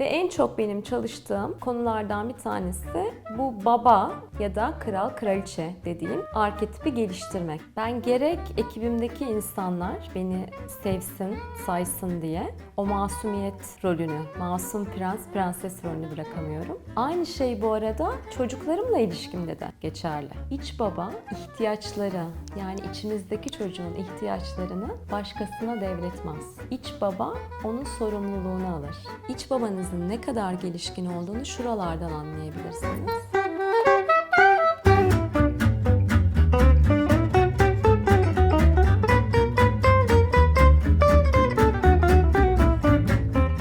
Ve en çok benim çalıştığım konulardan bir tanesi bu baba ya da kral kraliçe dediğim arketipi geliştirmek. Ben gerek ekibimdeki insanlar beni sevsin, saysın diye o masumiyet rolünü, masum prens, prenses rolünü bırakamıyorum. Aynı şey bu arada çocuklarımla ilişkimde de geçerli. İç baba ihtiyaçları yani içimizdeki çocuğun ihtiyaçlarını başkasına devretmez. İç baba onun sorumluluğunu alır. İç babanızın ne kadar gelişkin olduğunu şuralardan anlayabilirsiniz.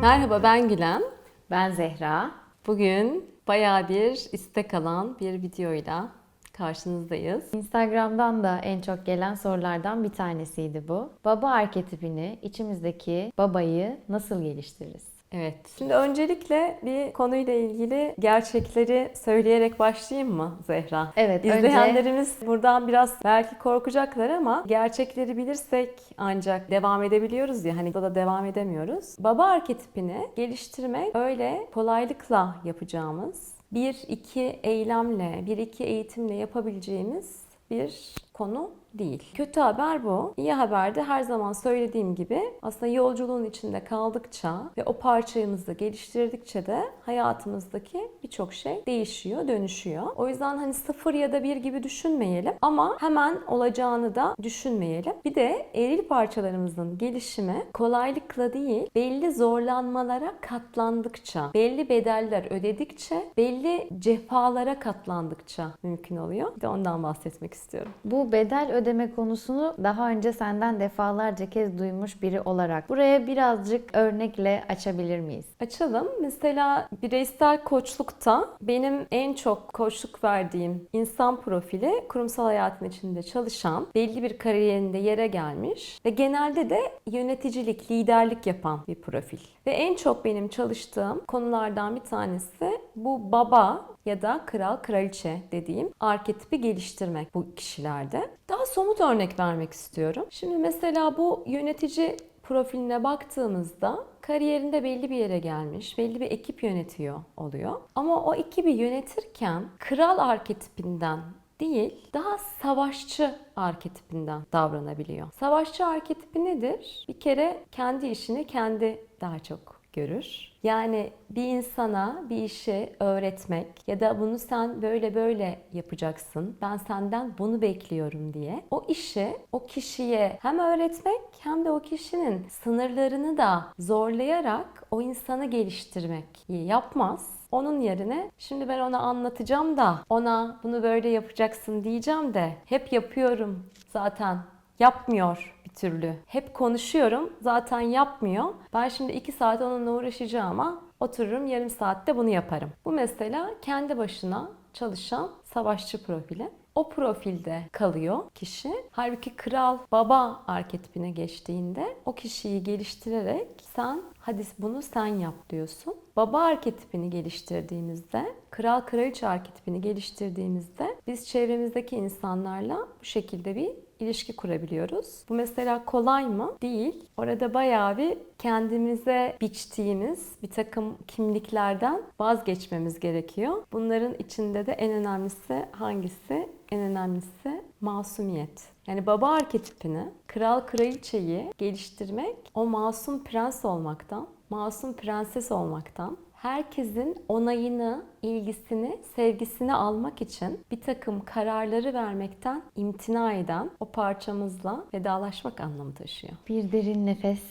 Merhaba ben Gülen. Ben Zehra. Bugün bayağı bir istek alan bir videoyla karşınızdayız. Instagram'dan da en çok gelen sorulardan bir tanesiydi bu. Baba arketipini, içimizdeki babayı nasıl geliştiririz? Evet. Şimdi öncelikle bir konuyla ilgili gerçekleri söyleyerek başlayayım mı Zehra? Evet, önce- İzleyenlerimiz buradan biraz belki korkacaklar ama gerçekleri bilirsek ancak devam edebiliyoruz ya hani da devam edemiyoruz. Baba arketipini geliştirmek öyle kolaylıkla yapacağımız bir iki eylemle, bir iki eğitimle yapabileceğimiz bir konu değil. Kötü haber bu. İyi haber de her zaman söylediğim gibi aslında yolculuğun içinde kaldıkça ve o parçamızı geliştirdikçe de hayatımızdaki birçok şey değişiyor, dönüşüyor. O yüzden hani sıfır ya da bir gibi düşünmeyelim ama hemen olacağını da düşünmeyelim. Bir de eril parçalarımızın gelişimi kolaylıkla değil, belli zorlanmalara katlandıkça, belli bedeller ödedikçe, belli cefalara katlandıkça mümkün oluyor. Bir de ondan bahsetmek istiyorum. Bu bedel ödeme konusunu daha önce senden defalarca kez duymuş biri olarak buraya birazcık örnekle açabilir miyiz? Açalım. Mesela bireysel koçlukta benim en çok koçluk verdiğim insan profili kurumsal hayatın içinde çalışan, belli bir kariyerinde yere gelmiş ve genelde de yöneticilik, liderlik yapan bir profil. Ve en çok benim çalıştığım konulardan bir tanesi bu baba ya da kral kraliçe dediğim arketipi geliştirmek bu kişilerde. Somut örnek vermek istiyorum. Şimdi mesela bu yönetici profiline baktığımızda kariyerinde belli bir yere gelmiş, belli bir ekip yönetiyor oluyor. Ama o ekibi yönetirken kral arketipinden değil, daha savaşçı arketipinden davranabiliyor. Savaşçı arketipi nedir? Bir kere kendi işini kendi daha çok görür. Yani bir insana bir işi öğretmek ya da bunu sen böyle böyle yapacaksın. Ben senden bunu bekliyorum diye. O işi o kişiye hem öğretmek hem de o kişinin sınırlarını da zorlayarak o insanı geliştirmek yapmaz. Onun yerine şimdi ben ona anlatacağım da ona bunu böyle yapacaksın diyeceğim de hep yapıyorum zaten yapmıyor türlü. Hep konuşuyorum zaten yapmıyor. Ben şimdi iki saat onunla uğraşacağıma otururum yarım saatte bunu yaparım. Bu mesela kendi başına çalışan savaşçı profili. O profilde kalıyor kişi. Halbuki kral baba arketipine geçtiğinde o kişiyi geliştirerek sen hadi bunu sen yap diyorsun. Baba arketipini geliştirdiğimizde, kral kraliçe arketipini geliştirdiğimizde biz çevremizdeki insanlarla bu şekilde bir ilişki kurabiliyoruz. Bu mesela kolay mı? Değil. Orada bayağı bir kendimize biçtiğimiz bir takım kimliklerden vazgeçmemiz gerekiyor. Bunların içinde de en önemlisi hangisi? En önemlisi masumiyet. Yani baba arketipini, kral kraliçeyi geliştirmek o masum prens olmaktan, masum prenses olmaktan, herkesin onayını, ilgisini, sevgisini almak için bir takım kararları vermekten imtina eden o parçamızla vedalaşmak anlamı taşıyor. Bir derin nefes.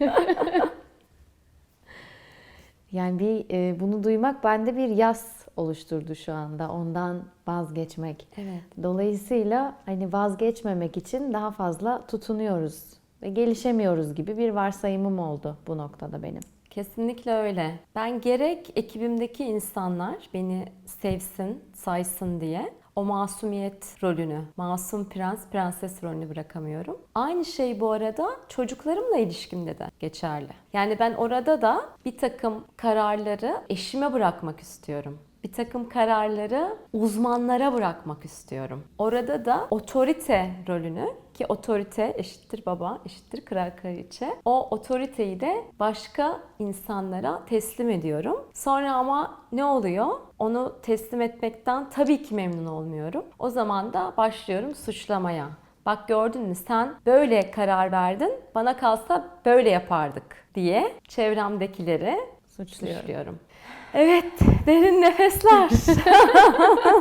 yani bir e, bunu duymak bende bir yas oluşturdu şu anda. Ondan vazgeçmek. Evet. Dolayısıyla hani vazgeçmemek için daha fazla tutunuyoruz ve gelişemiyoruz gibi bir varsayımım oldu bu noktada benim. Kesinlikle öyle. Ben gerek ekibimdeki insanlar beni sevsin, saysın diye o masumiyet rolünü, masum prens, prenses rolünü bırakamıyorum. Aynı şey bu arada çocuklarımla ilişkimde de geçerli. Yani ben orada da bir takım kararları eşime bırakmak istiyorum. Bir takım kararları uzmanlara bırakmak istiyorum. Orada da otorite rolünü ki otorite eşittir baba, eşittir kral kraliçe. O otoriteyi de başka insanlara teslim ediyorum. Sonra ama ne oluyor? Onu teslim etmekten tabii ki memnun olmuyorum. O zaman da başlıyorum suçlamaya. Bak gördün mü sen böyle karar verdin, bana kalsa böyle yapardık diye çevremdekileri Suçluyorum. suçluyorum. Evet, derin nefesler.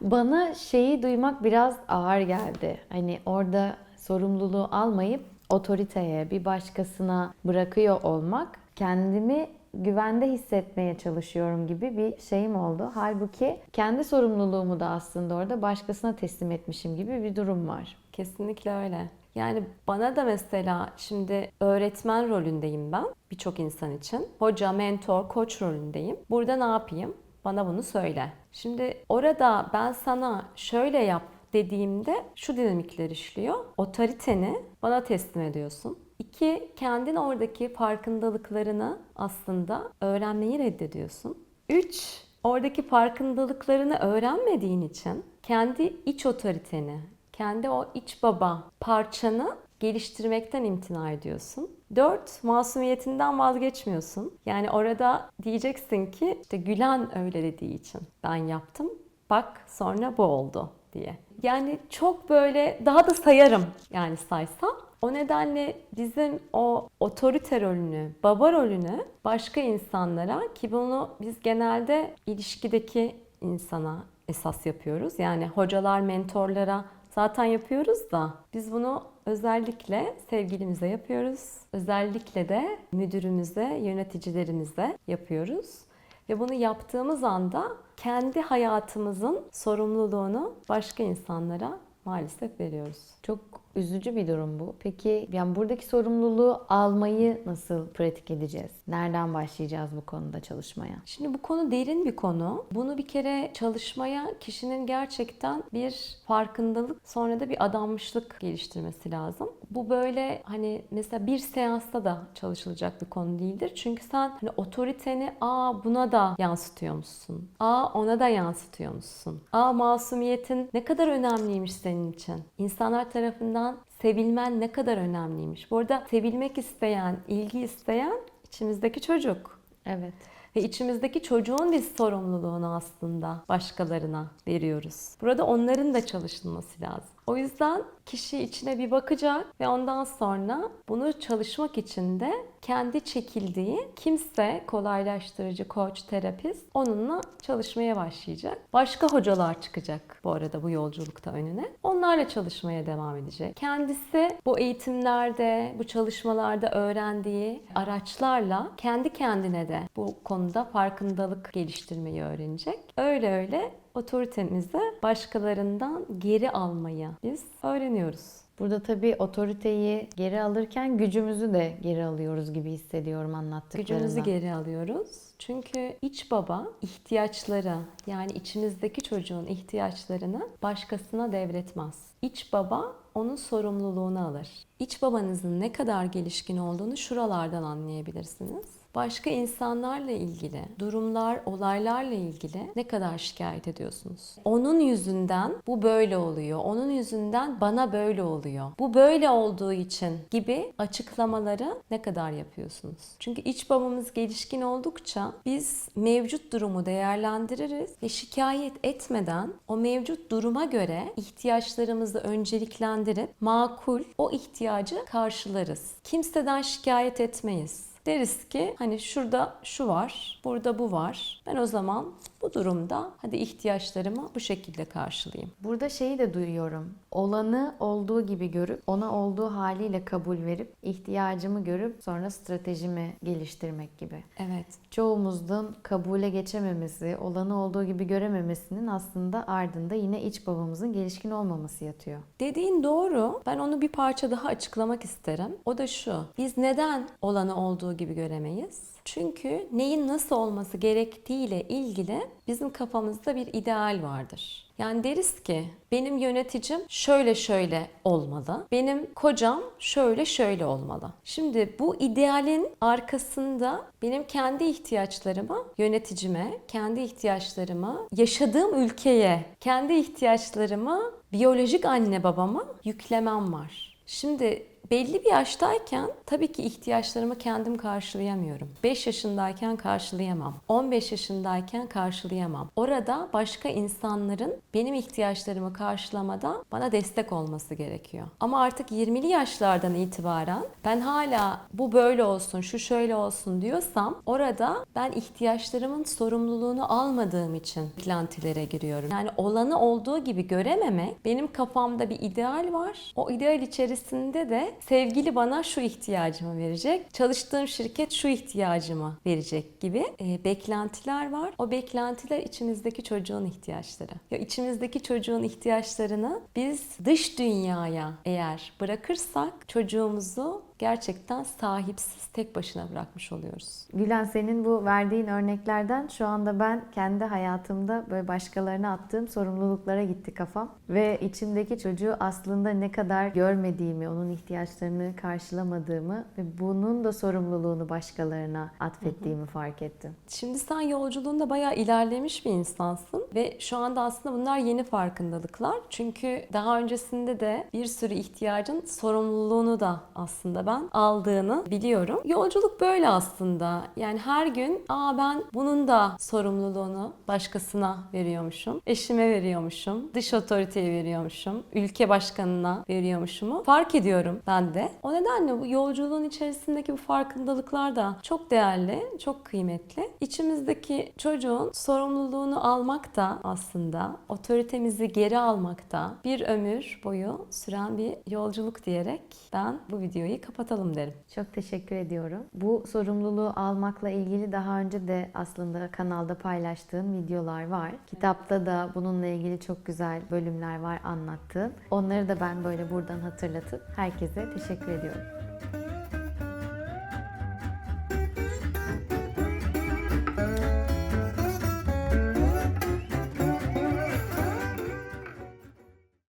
Bana şeyi duymak biraz ağır geldi. Hani orada sorumluluğu almayıp otoriteye, bir başkasına bırakıyor olmak kendimi güvende hissetmeye çalışıyorum gibi bir şeyim oldu. Halbuki kendi sorumluluğumu da aslında orada başkasına teslim etmişim gibi bir durum var. Kesinlikle öyle. Yani bana da mesela şimdi öğretmen rolündeyim ben birçok insan için. Hoca, mentor, koç rolündeyim. Burada ne yapayım? Bana bunu söyle. Şimdi orada ben sana şöyle yap dediğimde şu dinamikler işliyor. Otoriteni bana teslim ediyorsun. İki, kendin oradaki farkındalıklarını aslında öğrenmeyi reddediyorsun. Üç, oradaki farkındalıklarını öğrenmediğin için kendi iç otoriteni, kendi o iç baba parçanı geliştirmekten imtina ediyorsun. 4. Masumiyetinden vazgeçmiyorsun. Yani orada diyeceksin ki işte Gülen öyle dediği için ben yaptım. Bak sonra bu oldu diye. Yani çok böyle daha da sayarım yani saysam. O nedenle bizim o otorite rolünü, baba rolünü başka insanlara ki bunu biz genelde ilişkideki insana esas yapıyoruz. Yani hocalar, mentorlara zaten yapıyoruz da biz bunu özellikle sevgilimize yapıyoruz. Özellikle de müdürümüze, yöneticilerimize yapıyoruz. Ve bunu yaptığımız anda kendi hayatımızın sorumluluğunu başka insanlara maalesef veriyoruz. Çok üzücü bir durum bu. Peki yani buradaki sorumluluğu almayı nasıl pratik edeceğiz? Nereden başlayacağız bu konuda çalışmaya? Şimdi bu konu derin bir konu. Bunu bir kere çalışmaya kişinin gerçekten bir farkındalık sonra da bir adanmışlık geliştirmesi lazım. Bu böyle hani mesela bir seansta da çalışılacak bir konu değildir. Çünkü sen hani otoriteni aa buna da yansıtıyormuşsun. Aa ona da yansıtıyormuşsun. Aa masumiyetin ne kadar önemliymiş senin için. İnsanlar tarafından sevilmen ne kadar önemliymiş. Bu arada sevilmek isteyen, ilgi isteyen içimizdeki çocuk. Evet. Ve içimizdeki çocuğun biz sorumluluğunu aslında başkalarına veriyoruz. Burada onların da çalışılması lazım. O yüzden kişi içine bir bakacak ve ondan sonra bunu çalışmak için de kendi çekildiği kimse kolaylaştırıcı, koç, terapist onunla çalışmaya başlayacak. Başka hocalar çıkacak bu arada bu yolculukta önüne. Onlarla çalışmaya devam edecek. Kendisi bu eğitimlerde, bu çalışmalarda öğrendiği araçlarla kendi kendine de bu konuda farkındalık geliştirmeyi öğrenecek. Öyle öyle otoritemizi başkalarından geri almayı biz öğreniyoruz. Burada tabii otoriteyi geri alırken gücümüzü de geri alıyoruz gibi hissediyorum anlattıklarından. Gücümüzü geri alıyoruz. Çünkü iç baba ihtiyaçları yani içimizdeki çocuğun ihtiyaçlarını başkasına devretmez. İç baba onun sorumluluğunu alır. İç babanızın ne kadar gelişkin olduğunu şuralardan anlayabilirsiniz. Başka insanlarla ilgili, durumlar, olaylarla ilgili ne kadar şikayet ediyorsunuz? Onun yüzünden bu böyle oluyor. Onun yüzünden bana böyle oluyor. Bu böyle olduğu için gibi açıklamaları ne kadar yapıyorsunuz? Çünkü iç babamız gelişkin oldukça biz mevcut durumu değerlendiririz ve şikayet etmeden o mevcut duruma göre ihtiyaçlarımızı önceliklendirip makul o ihtiyacı karşılarız. Kimseden şikayet etmeyiz. Deriz ki hani şurada şu var, burada bu var. Ben o zaman bu durumda hadi ihtiyaçlarımı bu şekilde karşılayayım. Burada şeyi de duyuyorum. Olanı olduğu gibi görüp, ona olduğu haliyle kabul verip, ihtiyacımı görüp sonra stratejimi geliştirmek gibi. Evet. Çoğumuzun kabule geçememesi, olanı olduğu gibi görememesinin aslında ardında yine iç babamızın gelişkin olmaması yatıyor. Dediğin doğru. Ben onu bir parça daha açıklamak isterim. O da şu. Biz neden olanı olduğu gibi göremeyiz? Çünkü neyin nasıl olması gerektiğiyle ilgili bizim kafamızda bir ideal vardır. Yani deriz ki benim yöneticim şöyle şöyle olmalı. Benim kocam şöyle şöyle olmalı. Şimdi bu idealin arkasında benim kendi ihtiyaçlarımı yöneticime, kendi ihtiyaçlarımı yaşadığım ülkeye, kendi ihtiyaçlarımı biyolojik anne babama yüklemem var. Şimdi belli bir yaştayken tabii ki ihtiyaçlarımı kendim karşılayamıyorum. 5 yaşındayken karşılayamam. 15 yaşındayken karşılayamam. Orada başka insanların benim ihtiyaçlarımı karşılamada bana destek olması gerekiyor. Ama artık 20'li yaşlardan itibaren ben hala bu böyle olsun, şu şöyle olsun diyorsam orada ben ihtiyaçlarımın sorumluluğunu almadığım için beklentilere giriyorum. Yani olanı olduğu gibi görememek benim kafamda bir ideal var. O ideal içerisinde de sevgili bana şu ihtiyacımı verecek, çalıştığım şirket şu ihtiyacımı verecek gibi e, beklentiler var. O beklentiler içimizdeki çocuğun ihtiyaçları. Ya içimizdeki çocuğun ihtiyaçlarını biz dış dünyaya eğer bırakırsak çocuğumuzu gerçekten sahipsiz tek başına bırakmış oluyoruz. Gülen senin bu verdiğin örneklerden şu anda ben kendi hayatımda böyle başkalarına attığım sorumluluklara gitti kafam. Ve içimdeki çocuğu aslında ne kadar görmediğimi, onun ihtiyaçlarını karşılamadığımı ve bunun da sorumluluğunu başkalarına atfettiğimi fark ettim. Şimdi sen yolculuğunda bayağı ilerlemiş bir insansın ve şu anda aslında bunlar yeni farkındalıklar. Çünkü daha öncesinde de bir sürü ihtiyacın sorumluluğunu da aslında ben aldığını biliyorum. Yolculuk böyle aslında. Yani her gün aa ben bunun da sorumluluğunu başkasına veriyormuşum. Eşime veriyormuşum. Dış otoriteye veriyormuşum. Ülke başkanına veriyormuşumu fark ediyorum ben de. O nedenle bu yolculuğun içerisindeki bu farkındalıklar da çok değerli, çok kıymetli. İçimizdeki çocuğun sorumluluğunu almak da aslında otoritemizi geri almak da bir ömür boyu süren bir yolculuk diyerek ben bu videoyu kapatalım derim. Çok teşekkür ediyorum. Bu sorumluluğu almakla ilgili daha önce de aslında kanalda paylaştığım videolar var. Kitapta da bununla ilgili çok güzel bölümler var anlattığım. Onları da ben böyle buradan hatırlatıp herkese teşekkür ediyorum.